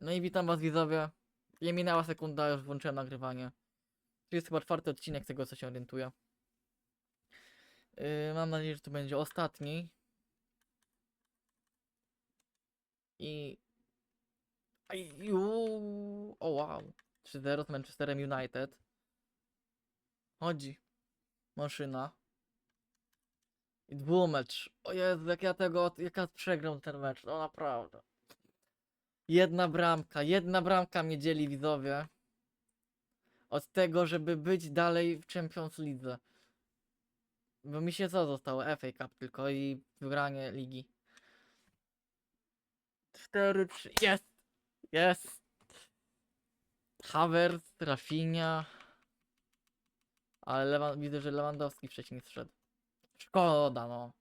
No i witam was widzowie. Nie minęła sekunda, już włączyłem nagrywanie. To jest chyba czwarty odcinek z tego, co się orientuję. Yy, mam nadzieję, że to będzie ostatni. I... Aj, ju, O wow. 3-0 z Manchesterem United. Chodzi. Maszyna. I dwumecz. O Jezu, jak ja tego, jak ja przegram ten mecz, no naprawdę. Jedna bramka, jedna bramka mnie dzieli widzowie. Od tego, żeby być dalej w Champions League. Bo mi się co zostało? FA Cup tylko i wygranie ligi. 4, 3, jest! Jest! Havertz, Rafinha. Ale widzę, że Lewandowski wcześniej zszedł. Szkoda no.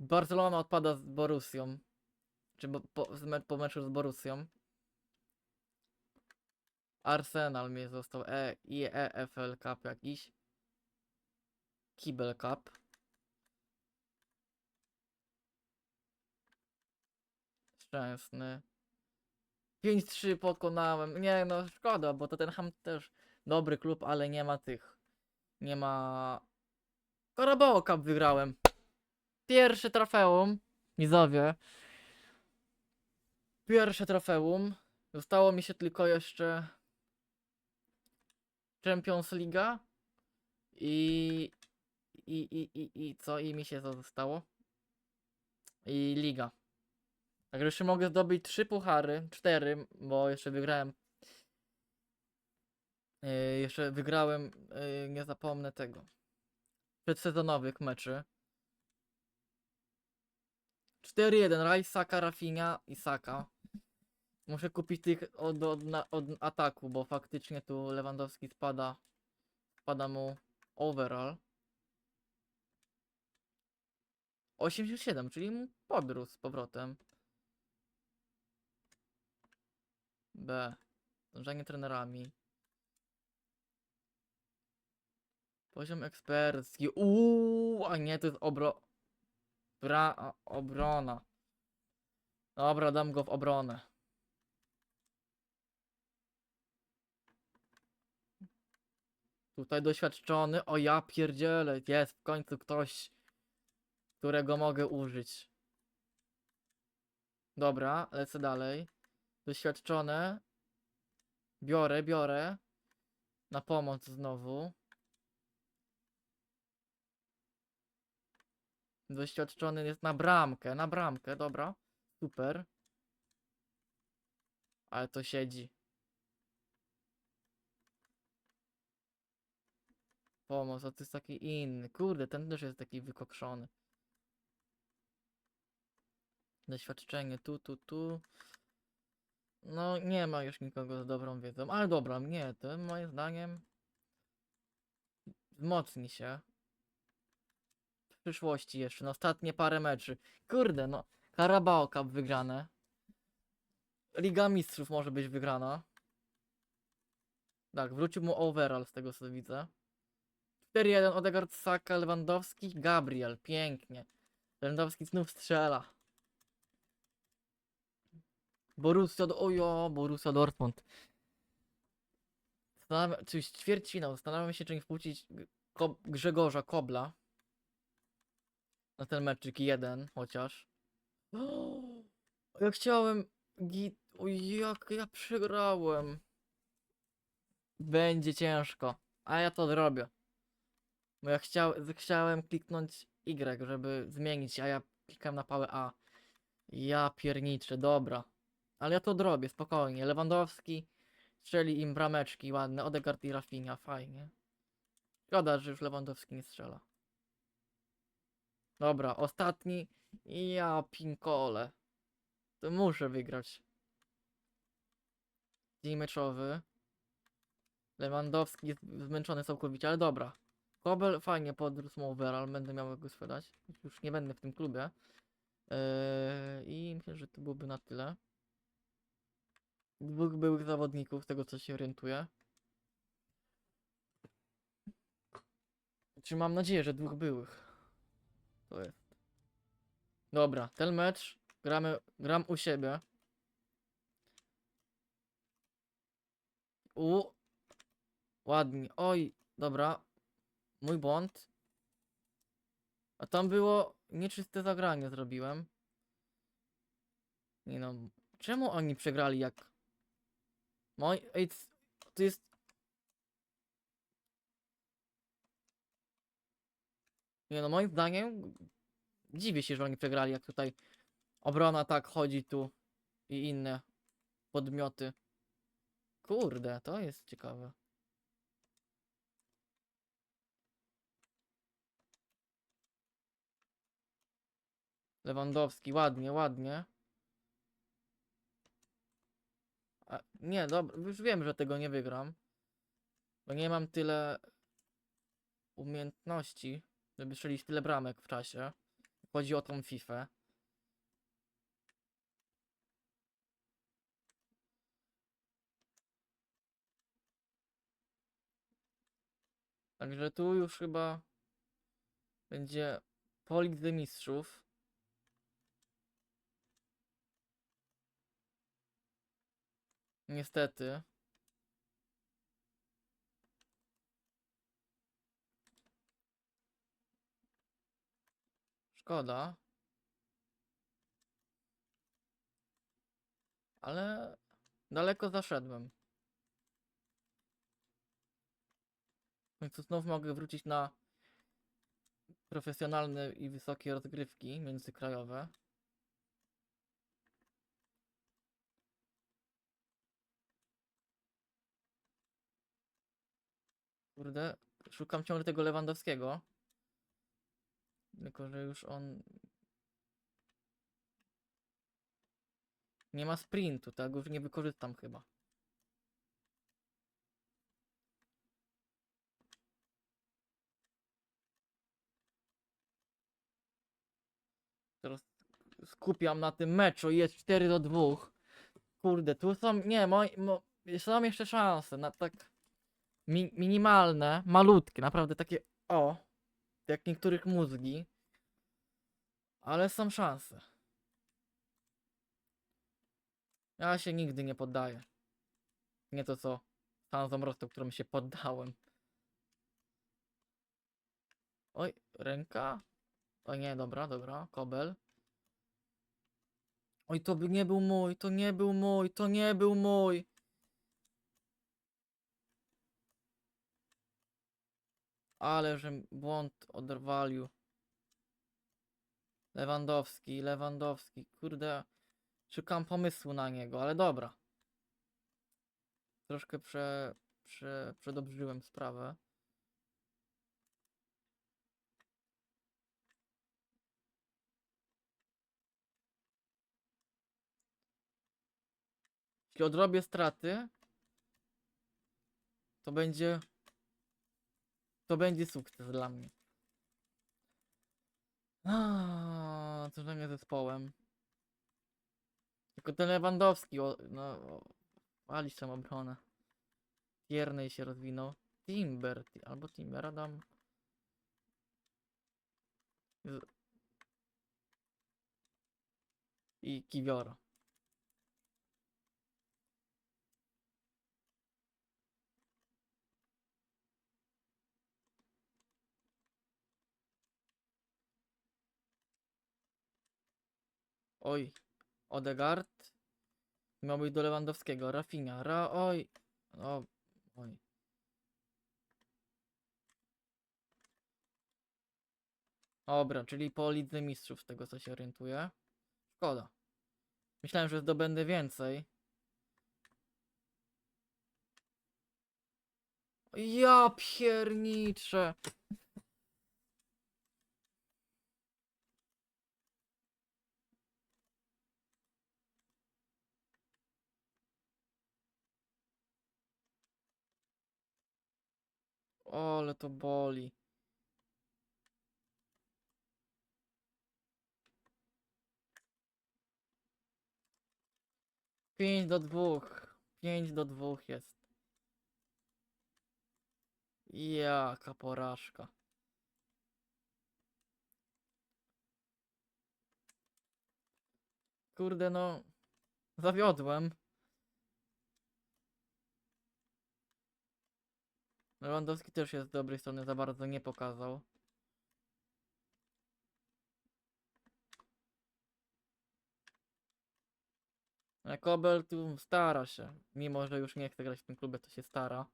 Barcelona odpada z Borussią. Czy bo, po, po meczu z Borussią. Arsenal mi został e, i EFL Cup jakiś. Kibel Cup. Szczęsny. 5-3 pokonałem. Nie no, szkoda, bo to ten Ham też dobry klub, ale nie ma tych. Nie ma. Carabao Cup wygrałem. Pierwsze trofeum. Widzowie. Pierwsze trofeum. Zostało mi się tylko jeszcze Champions Liga i i, i, i, i co? I mi się to zostało? I Liga. Także jeszcze mogę zdobyć trzy puchary, cztery, bo jeszcze wygrałem. Yy, jeszcze wygrałem, yy, nie zapomnę tego. Przedsezonowych meczy. 4-1, Raj, Saka, Rafinha i Saka. Muszę kupić tych od, od, na- od ataku, bo faktycznie tu Lewandowski spada. Spada mu overall. 87, czyli mu podrósł z powrotem. B. Dążenie trenerami. Poziom ekspercki. Uuu, a nie, to jest obro... Bra... obrona. Dobra, dam go w obronę. Tutaj doświadczony. O ja pierdzielę. Jest w końcu ktoś, którego mogę użyć. Dobra, lecę dalej. Doświadczone. Biorę, biorę. Na pomoc znowu. Doświadczony jest na bramkę, na bramkę, dobra. Super. Ale to siedzi. Pomoc, a to jest taki inny. Kurde, ten też jest taki wykokszony. Doświadczenie tu, tu, tu. No, nie ma już nikogo z dobrą wiedzą, ale dobra, nie, to moim zdaniem wzmocni się w przyszłości jeszcze, na ostatnie parę meczy. Kurde, no, Carabao Cup wygrane. Liga Mistrzów może być wygrana. Tak, wrócił mu overall z tego co widzę. 4-1 Odegaard, Saka, Lewandowski, Gabriel, pięknie. Lewandowski znów strzela. Borussia, ojo, Borussia Dortmund. Zastanawiam, czy ćwierćfinał, zastanawiam się, czy nie wpuścić Ko Grzegorza Kobla na ten meczyk jeden chociaż. O, ja chciałem git, jak ja przegrałem. Będzie ciężko, a ja to zrobię. Bo ja chciał, chciałem kliknąć Y, żeby zmienić, a ja klikam na pałę A. Ja pierniczę, dobra. Ale ja to zrobię, spokojnie. Lewandowski strzeli im brameczki ładne. Odegaard i Rafinha, fajnie. Szkoda, że już Lewandowski nie strzela. Dobra, ostatni. Ja pinkole. To muszę wygrać. Dzień meczowy. Lewandowski jest zmęczony całkowicie, ale dobra. Kobel fajnie podrósł overall, będę miał go sprzedać. Już nie będę w tym klubie. Eee, I myślę, że to byłoby na tyle. Dwóch byłych zawodników, z tego co się orientuję. Czy mam nadzieję, że dwóch byłych. To jest. Dobra, ten mecz gramy, gram u siebie. U. Ładnie. Oj, dobra. Mój błąd. A tam było nieczyste zagranie zrobiłem. Nie no. Czemu oni przegrali jak... Moi... Ej, to jest... Nie no, moim zdaniem dziwię się, że oni przegrali, jak tutaj obrona tak chodzi tu i inne podmioty. Kurde, to jest ciekawe. Lewandowski, ładnie, ładnie. A, nie, dobra, już wiem, że tego nie wygram. Bo nie mam tyle umiejętności, żeby strzelić tyle bramek w czasie. Chodzi o tą FIFA. Także tu już chyba będzie po Lidze Mistrzów. Niestety. Szkoda. Ale daleko zaszedłem. W końcu znów mogę wrócić na profesjonalne i wysokie rozgrywki międzykrajowe. Kurde, szukam ciągle tego Lewandowskiego. Tylko, że już on... Nie ma sprintu, tak? Już nie wykorzystam chyba. Teraz skupiam na tym meczu i jest 4 do 2. Kurde, tu są, nie, moi, mo, są jeszcze szanse na tak mi, minimalne, malutkie, naprawdę takie, o, jak niektórych mózgi. Ale są szanse. Ja się nigdy nie poddaję. Nie to co San Zamrostu, którym się poddałem. Oj, ręka? O nie, dobra, dobra, kobel. Oj, to by nie był mój, to nie był mój, to nie był mój. Ale że błąd odwalił. Lewandowski, Lewandowski, kurde. Szukam pomysłu na niego, ale dobra. Troszkę prze, prze, przedobrzyłem sprawę. Jeśli odrobię straty, to będzie. To będzie sukces dla mnie. Aaaa, co nie zespołem. Tylko ten Lewandowski, o, no, o, walić tam obronę. Tierney się rozwinął. Timber, ti- albo Timbera dam. Z- I Kiwiora. Oj, Odegaard. Miał być do Lewandowskiego. Rafinha. Ra, oj. O, oj. Dobra, czyli po Lidze Mistrzów, z tego co się orientuję. Szkoda. Myślałem, że zdobędę więcej. Ja pierniczę. Ale to boli. Pięć do dwóch. Pięć do dwóch jest. Jaka porażka. Kurde no. Zawiodłem. Lewandowski też jest z dobrej strony, za bardzo nie pokazał. Ale Kobel tu stara się. Mimo, że już nie chce grać w tym klubie, to się stara.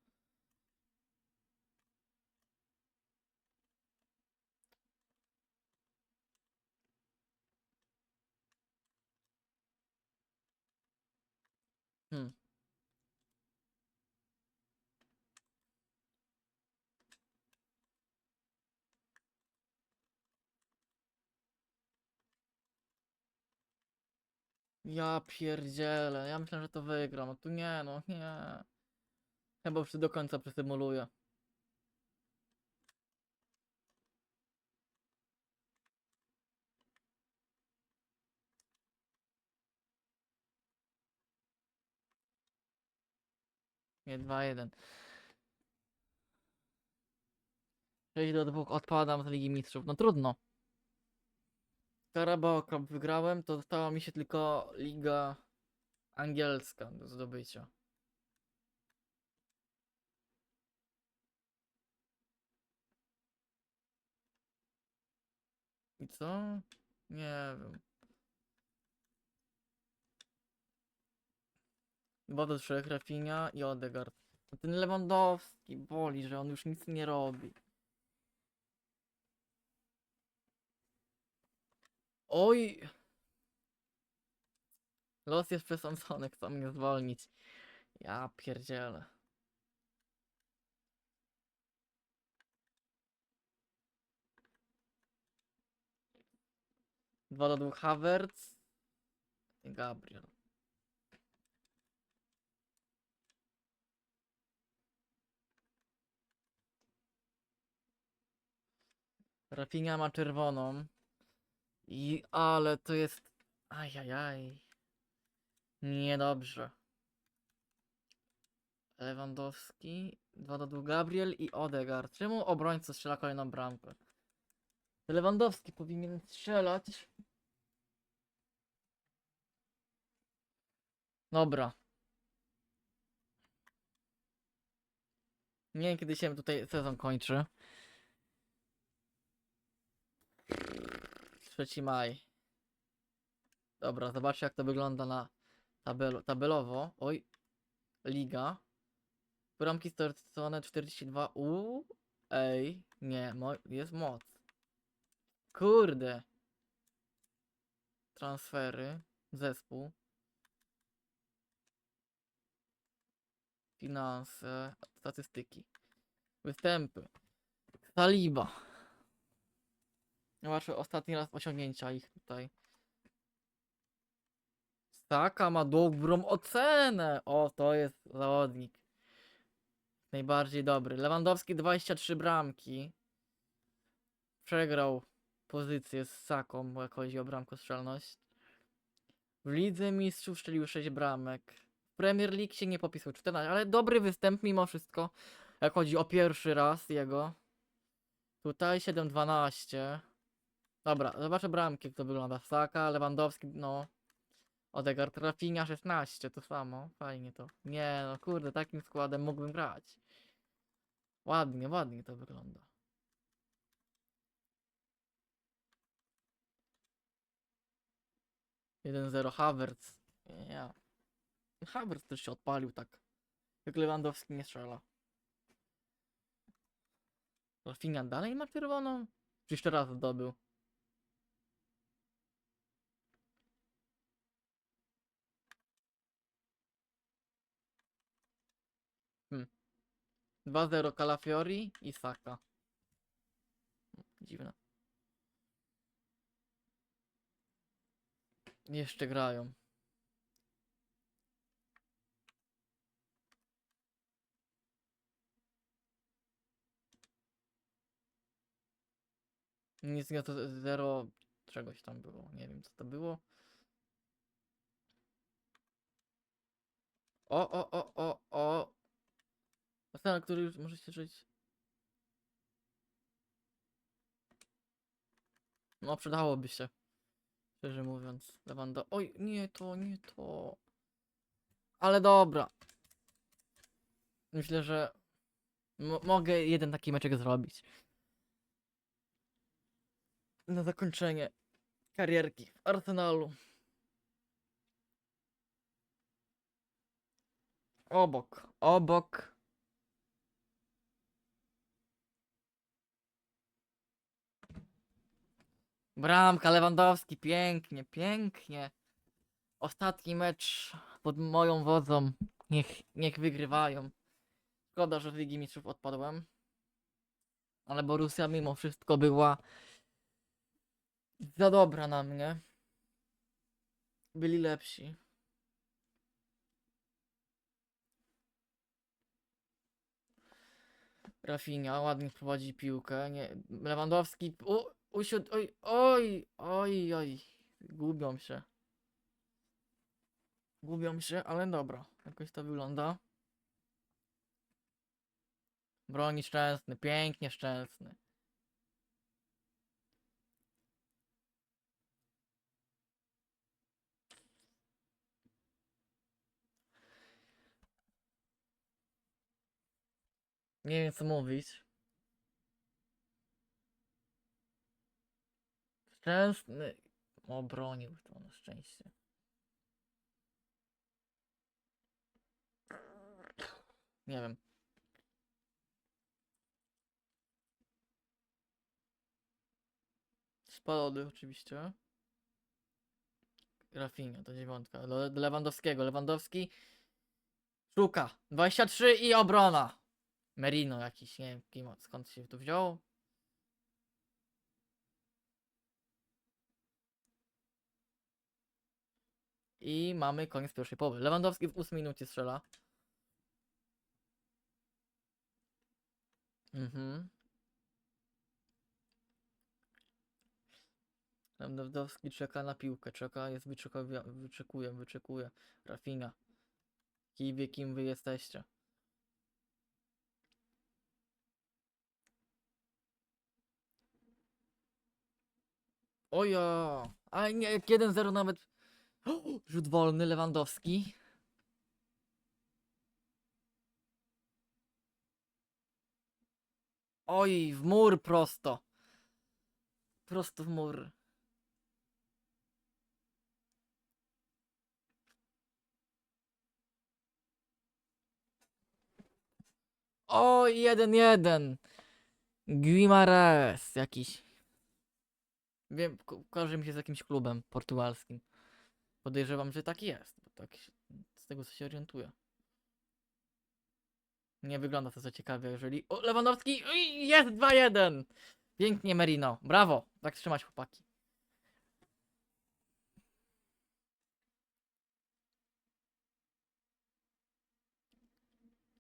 Ja pierdzielę, ja myślę, że to wygram. No tu nie, no nie. Chyba już do końca przesymuluję. Nie, 2-1. 6 do 2 odpadam z Ligi Mistrzów. No trudno. Carabao Cup wygrałem, to została mi się tylko Liga Angielska do zdobycia. I co? Nie wiem. 2 do 3, Rafinha i Odegaard. No Ten Lewandowski boli, że on już nic nie robi. Oj! Los jest przesądzony, chce mnie zwolnić. Ja pierdzielę. Dwa do dwóch Havertz i Gabriel. Rafinha ma czerwoną. I ale to jest. Ajajaj. Niedobrze. Lewandowski, 2 do 2 Gabriel i Odegaard. Czemu obrońca strzela kolejną bramkę? Lewandowski powinien strzelać. Dobra. Nie wiem kiedy się tutaj sezon kończy. 3 maj. Dobra, zobaczcie jak to wygląda na tabel tabelowo. Oj, liga. Bramki stracone 42. U, ej, nie, mo jest moc. Kurde. Transfery, zespół. Finanse, statystyki. Występy. Saliba. Zobaczę ostatni raz osiągnięcia ich tutaj. Saka ma dobrą ocenę. O, to jest zawodnik. Najbardziej dobry. Lewandowski 23 bramki. Przegrał pozycję z Saką, jak chodzi o bramkostrzelność. W Lidze Mistrzów strzelił 6 bramek. W Premier League się nie popisał 14, ale dobry występ mimo wszystko. Jak chodzi o pierwszy raz jego. Tutaj 7-12. Dobra, zobaczę bramki, jak to wygląda. Saka, Lewandowski, no. Odegaard, Rafinha 16, to samo. Fajnie to. Nie, no kurde, takim składem mógłbym grać. Ładnie, ładnie to wygląda. Jeden zero Havertz. Ja. Havertz też się odpalił tak. Jak Lewandowski nie strzela. Rafinha dalej ma czerwoną? Czy jeszcze raz zdobył? 2-0 Calafiori i Saka. Dziwne. Jeszcze grają. Nic nie to zero czegoś tam było. Nie wiem co to było. O, o, o, o, o. Ocena, który już możecie żyć. No, przydałoby się. Szczerze mówiąc, Lewando. Oj, nie to, nie to. Ale dobra. Myślę, że Mo- mogę jeden taki meczek zrobić. Na zakończenie karierki w Arsenalu. Obok, obok. Bramka, Lewandowski, pięknie, pięknie. Ostatni mecz pod moją wodzą. Niech, niech wygrywają. Szkoda, że w Ligi Mistrzów odpadłem. Ale Borussia mimo wszystko była za dobra na mnie. Byli lepsi. Rafinha ładnie prowadzi piłkę. Nie, Lewandowski. U, usiadł. Oj, oj, oj, oj. Gubią się. Gubią się, ale dobra. Jakoś to wygląda. Broni szczęsny, pięknie szczęsny. Nie wiem co mówić. Szczęsny. Obronił to na szczęście. Nie wiem. Spalony oczywiście. Rafinha to dziewiątka. Do, do Lewandowskiego. Lewandowski szuka. 23 i obrona. Merino jakiś, nie wiem kim, skąd się tu wziął. I mamy koniec pierwszej połowy. Lewandowski w 8 minucie strzela. Mhm. Lewandowski czeka na piłkę, czeka, jest wyczekuje, wyczekuje. Rafinha. Kij wie kim wy jesteście. Ojo! A nie, jak 1-0 nawet. Rzut wolny Lewandowski. Oj, w mur prosto. Prosto w mur. Oj, 1-1. Guimarães jakiś. Wiem, ko- kojarzy mi się z jakimś klubem portugalskim. Podejrzewam, że tak jest, bo tak z tego co się orientuję. Nie wygląda to za ciekawie, jeżeli... O, Lewandowski! Jest 2-1! Pięknie Merino, brawo! Tak trzymać chłopaki.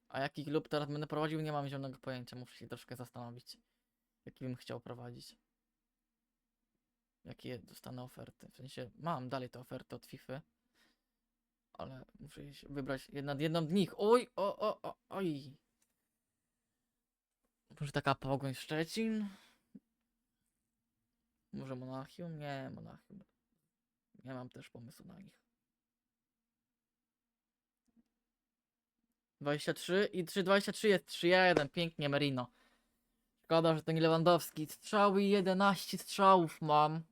A jaki klub teraz będę prowadził, nie mam zielonego pojęcia, muszę się troszkę zastanowić. Jaki bym chciał prowadzić jakie dostanę oferty. W sensie mam dalej te oferty od FIFA, ale muszę wybrać jedna, jedną z nich. Oj, o, o, o, oj. Może taka Pogoń Szczecin? Może Monachium? Nie, Monachium. Nie mam też pomysłu na nich. 23 i 3, 23 jest 3-1. Pięknie, Merino. Szkoda, że to nie Lewandowski. Strzały 11 strzałów mam.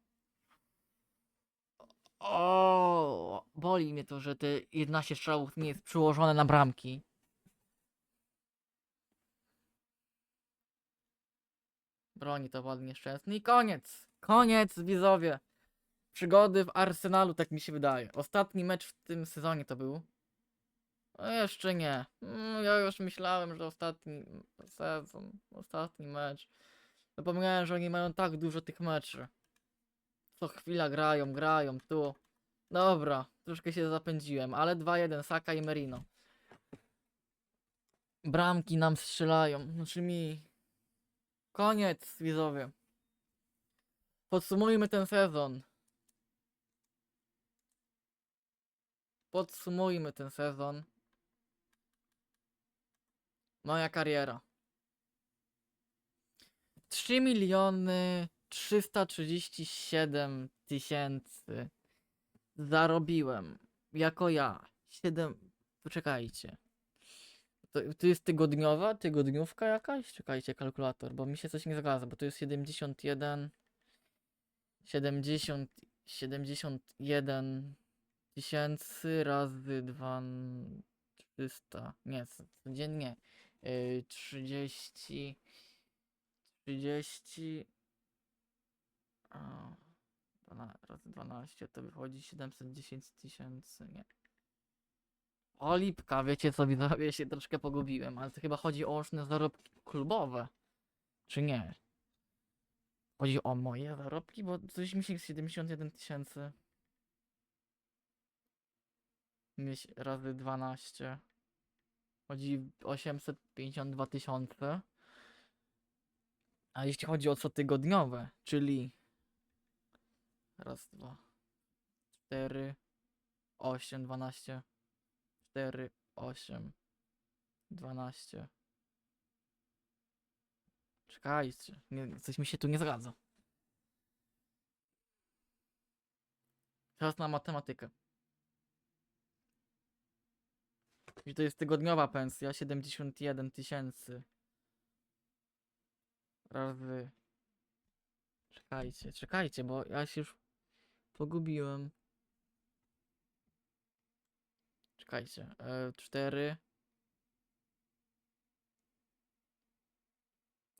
O, boli mnie to, że te 11 strzałów nie jest przyłożone na bramki. Broni to ładnie szczęsny i koniec. Koniec, widzowie. Przygody w Arsenalu, tak mi się wydaje. Ostatni mecz w tym sezonie to był. No jeszcze nie. Mm, Ja już myślałem, że ostatni sezon, ostatni mecz. Zapomniałem, że oni mają tak dużo tych meczy. Co chwila grają, grają tu. Dobra, troszkę się zapędziłem, ale 2-1 Saka i Merino. Bramki nam strzelają, znaczy mi. Koniec, widzowie. Podsumujmy ten sezon. Podsumujmy ten sezon. Moja kariera. 3 miliony 337 tysięcy zarobiłem jako ja. 7. Poczekajcie. To, to jest tygodniowa, tygodniówka jakaś? Czekajcie, kalkulator, bo mi się coś nie zgadza, bo to jest 71, 70, 71 tysięcy razy 2, 300, nie, codziennie, yy, 30, 30, a, razy 12 to wychodzi 710 tysięcy, nie. O lipka, wiecie co, widzowie, się troszkę pogubiłem, ale to chyba chodzi o łączne zarobki klubowe, czy nie? Chodzi o moje zarobki, bo coś mi się 71 tysięcy. Razy 12. Chodzi 852 tysiące. A jeśli chodzi o cotygodniowe, czyli raz, dwa, cztery, osiem, dwanaście, cztery, osiem, dwanaście. Czekajcie, nie, coś mi się tu nie zgadza. Teraz na matematykę. I to jest tygodniowa pensja, 71 tysięcy. Razy. Czekajcie, czekajcie, bo ja się już pogubiłem. Czekajcie, e, 4.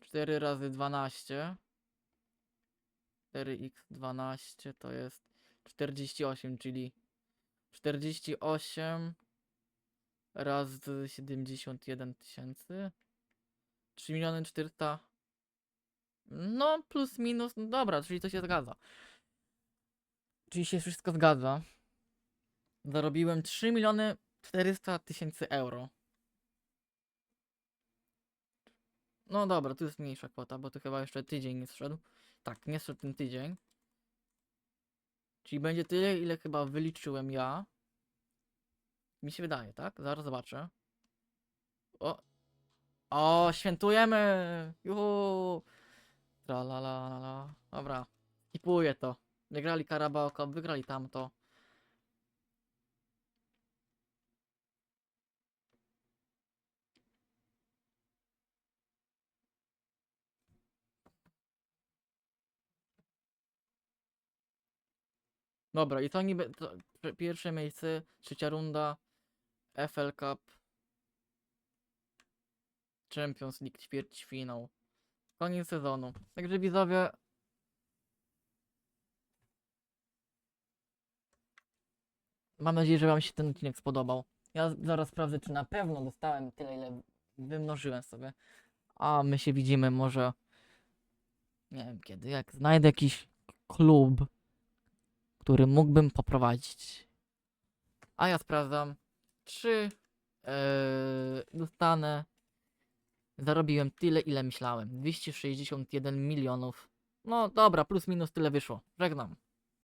4 razy 12. 4x12 to jest 48, czyli 48 razy 71 tysięcy. 3 miliony 400. No, plus minus, no dobra, czyli to się zgadza. Czyli się wszystko zgadza. Zarobiłem 3 miliony 400 tysięcy euro. No dobra, tu jest mniejsza kwota, bo tu chyba jeszcze tydzień nie zszedł. Tak, nie zszedł ten tydzień. Czyli będzie tyle, ile chyba wyliczyłem ja. Mi się wydaje, tak? Zaraz zobaczę. O! O, świętujemy! Juhu! Tra la la la la. Dobra. Kipuję to. Wygrali Carabao Cup, wygrali tamto. Dobra, i to niby to pi- pierwsze miejsce, trzecia runda, FL Cup, Champions League, ćwierćfinał. Koniec sezonu. Także widzowie, mam nadzieję, że wam się ten odcinek spodobał. Ja zaraz sprawdzę, czy na pewno dostałem tyle, ile wymnożyłem sobie. A my się widzimy może, nie wiem kiedy, jak znajdę jakiś klub, który mógłbym poprowadzić. A ja sprawdzam, czy e, dostanę. Zarobiłem tyle, ile myślałem. 261 milionów. No dobra, plus minus tyle wyszło. Żegnam.